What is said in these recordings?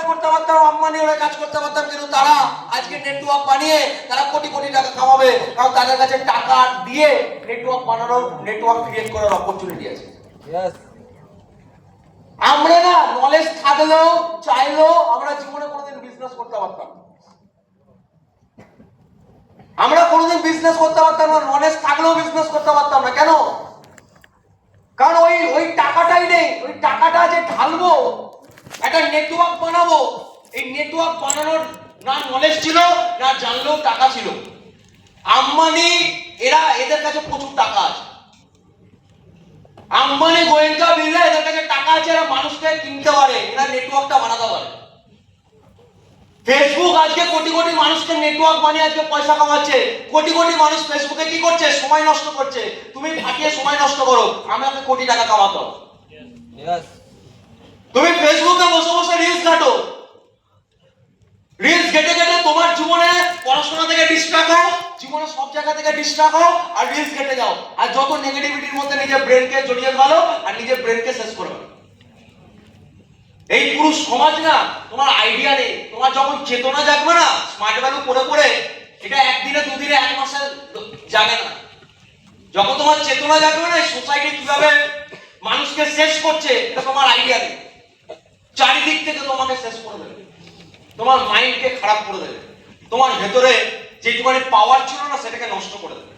কাজ করতে পারতাম আম্বানি হয়ে কাজ করতে পারতাম কিন্তু তারা আজকে নেটওয়ার্ক বানিয়ে তারা কোটি কোটি টাকা কামাবে। কারণ তাদের কাছে টাকা দিয়ে নেটওয়ার্ক বানানোর নেটওয়ার্ক ক্রিয়েট করার অপরচুনিটি আছে। আমরা না নলেজ থাকলেও চাইলেও আমরা জীবনে কোনোদিন বিজনেস করতে পারতাম আমরা কোনোদিন বিজনেস করতে পারতাম না নলেজ থাকলেও বিজনেস করতে পারতাম না। কেন? কারণ ওই ওই টাকাটাই নেই ওই টাকাটা যে ঢালবো একটা নেটওয়ার্ক বানাবো। এই নেটওয়ার্ক বানানোর না নলেজ ছিল, না জানলেও টাকা ছিল। আম্বানি, এরা এদের কাছে প্রচুর টাকা আছে। আম্বানি গোয়েঙ্কা বিড়লা এদের কাছে টাকা আছে, এরা মানুষকে কিনতে পারে, এরা নেটওয়ার্কটা বানাতে পারে। ফেসবুক আজকে কোটি কোটি মানুষকে নেটওয়ার্ক বানিয়ে আজকে পয়সা কামাচ্ছে। কোটি কোটি মানুষ ফেসবুকে কি করছে? সময় নষ্ট করছে। তুমি ফাটিয়ে সময় নষ্ট করো। আমাকে কোটি টাকা কামাতে. তুমি ফেসবুকে বসে বসে রিলস ঘাটো। রিলস ঘেটে ঘেটে তোমার জীবনে পড়াশোনা থেকে ডিস্ট্রাক্ট হও, জীবনে সব জায়গা থেকে ডিস্ট্রাক্ট হও আর রিলস ঘেটে যাও। আর যত নেগেটিভিটির মধ্যে নিজের ব্রেনকে জড়িয়ে ফেলো আর নিজের ব্রেনকে শেষ করে এই পুরুষ সমাজ না, তোমার আইডিয়া নেই। তোমার যখন চেতনা জাগবে না স্মার্ট ভ্যালু পড়ে পড়ে, এটা একদিনে, দুদিনে, এক মাসে জাগে না। যখন তোমার চেতনা জাগবে না সোসাইটি কীভাবে মানুষকে শেষ করছে, এটা তোমার আইডিয়া নেই। চারিদিক থেকে তোমাকে শেষ করে দেবে। তোমার মাইন্ডকে খারাপ করে দেবে। তোমার ভেতরে যেটুখানি পাওয়ার ছিল না, সেটাকে নষ্ট করে দেবে।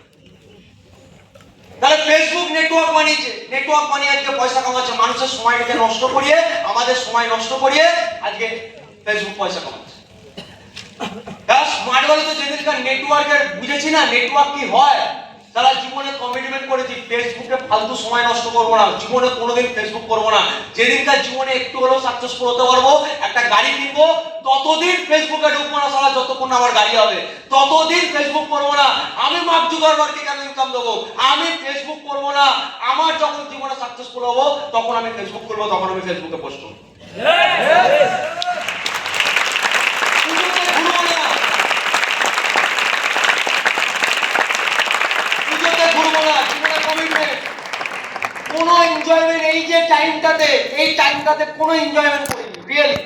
তাহলে ফেসবুক নেটওয়ার্ক বানিয়েছে। নেটওয়ার্ক বানিয়ে আজকে পয়সা কামাচ্ছে। মানুষের সময়টাকে নষ্ট করিয়ে, আমাদের সময় নষ্ট করিয়ে আজকে ফেসবুক পয়সা কামাচ্ছে। স্মার্ট তো যেদিনকার নেটওয়ার্কের বুঝেছি না নেটওয়ার্ক কি হয়? তারা জীবনে কমিটমেন্ট করেছি ফেসবুকে ফালতু সময় নষ্ট করব না, জীবনে কোনোদিন ফেসবুক করব না। যেদিনকার জীবনে একটু হলেও সাকসেসফুল হতে পারব, একটা গাড়ি কিনবো, ততদিন ফেসবুকে ঢুকবো না সারা যতক্ষণ না আমার গাড়ি হবে। ততদিন ফেসবুক করব না, আমি মার্ক জুগারবার্গকে কেন ইনকাম দেবো? আমি ফেসবুক করব না, আমার যখন জীবনে সাকসেসফুল হব, তখন আমি ফেসবুক করব, তখন আমি ফেসবুকে পোস্ট করব পুজোতে ঘুরবো না পুজোতে ঘুরবো না জীবনে কমিটমেন্ট কোনো এনজয়মেন্ট এই যে টাইমটাতে এই টাইমটাতে কোনো এনজয়মেন্ট করিনি রিয়েলি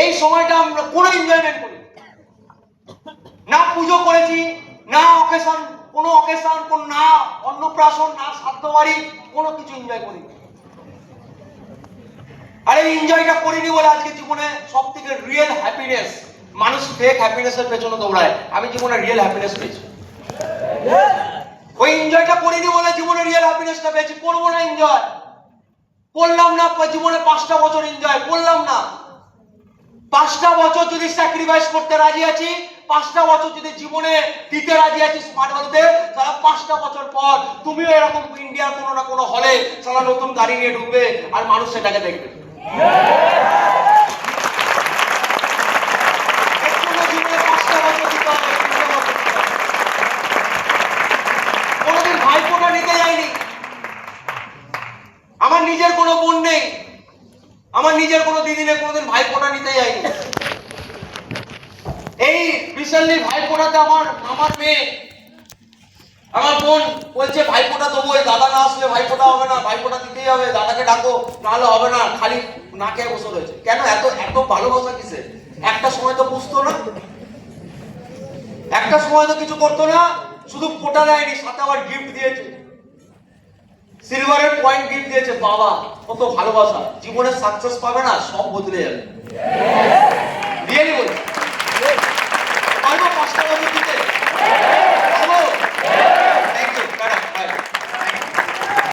এই সময়টা আমরা কোনো এনজয়মেন্ট করি না পুজো করেছি, না অকেশন কোনো অকেশন কোন না অন্নপ্রাশন, না শ্রাদ্ধ বাড়ি কোনো কিছু এনজয় করিনি। আর এই এনজয়টা করিনি বলে আজকে জীবনে সব থেকে রিয়েল হ্যাপিনেস মানুষ ফেক হ্যাপিনেসের পেছনে দৌড়ায়। আমি জীবনে রিয়েল হ্যাপিনেস পেয়েছি। ওই এনজয়টা করিনি বলে জীবনে রিয়েল হ্যাপিনেসটা পেয়েছি। করব না এনজয় করলাম না, জীবনে পাঁচটা বছর এনজয় করলাম না। পাঁচটা বছর যদি স্যাক্রিফাইস করতে রাজি আছি, পাঁচটা বছর যদি জীবনে দিতে রাজি আছি স্মার্ট ভ্যালুতে তারা পাঁচটা বছর পর তুমিও এরকম ইন্ডিয়ার কোনো না কোনো হলে সারা নতুন গাড়ি নিয়ে ঢুকবে আর মানুষ সেটাকে দেখবে এর জন্য জীবনে পাঁচটা বছর দিতে হবে, তিনটে বছর দিতে হবে। কোনোদিন যাইনি আমার নিজের কোনো বোন নেই। আমার নিজের কোনো দিদি নেই, কোনোদিন ভাইফোঁটা নিতে যাইনি এই রিসেন্টলি ভাইফোঁটাতে আমার আমার মেয়ে, আমার বোন বলছে, ভাইফোঁটা দেবো ওই দাদা না আসলে ভাইফোঁটা হবে না, ভাইফোঁটা দিতেই হবে, দাদাকে ডাকো, নাহলে হবে না। খালি না খেয়ে বসে রয়েছে। কেন? এত এত ভালোবাসা কিসে একটা সময় তো বুঝতো না। একটা সময় তো কিছু করতো না, শুধু ফোটা দেয়নি, সাথে আবার গিফট দিয়েছে। সিলভারের পয়েন্ট গিফট দিয়েছে বাবা। কত ভালোবাসা। জীবনে সাকসেস পাবে না, সব বদলে যাবে। রিয়েলি বলছি।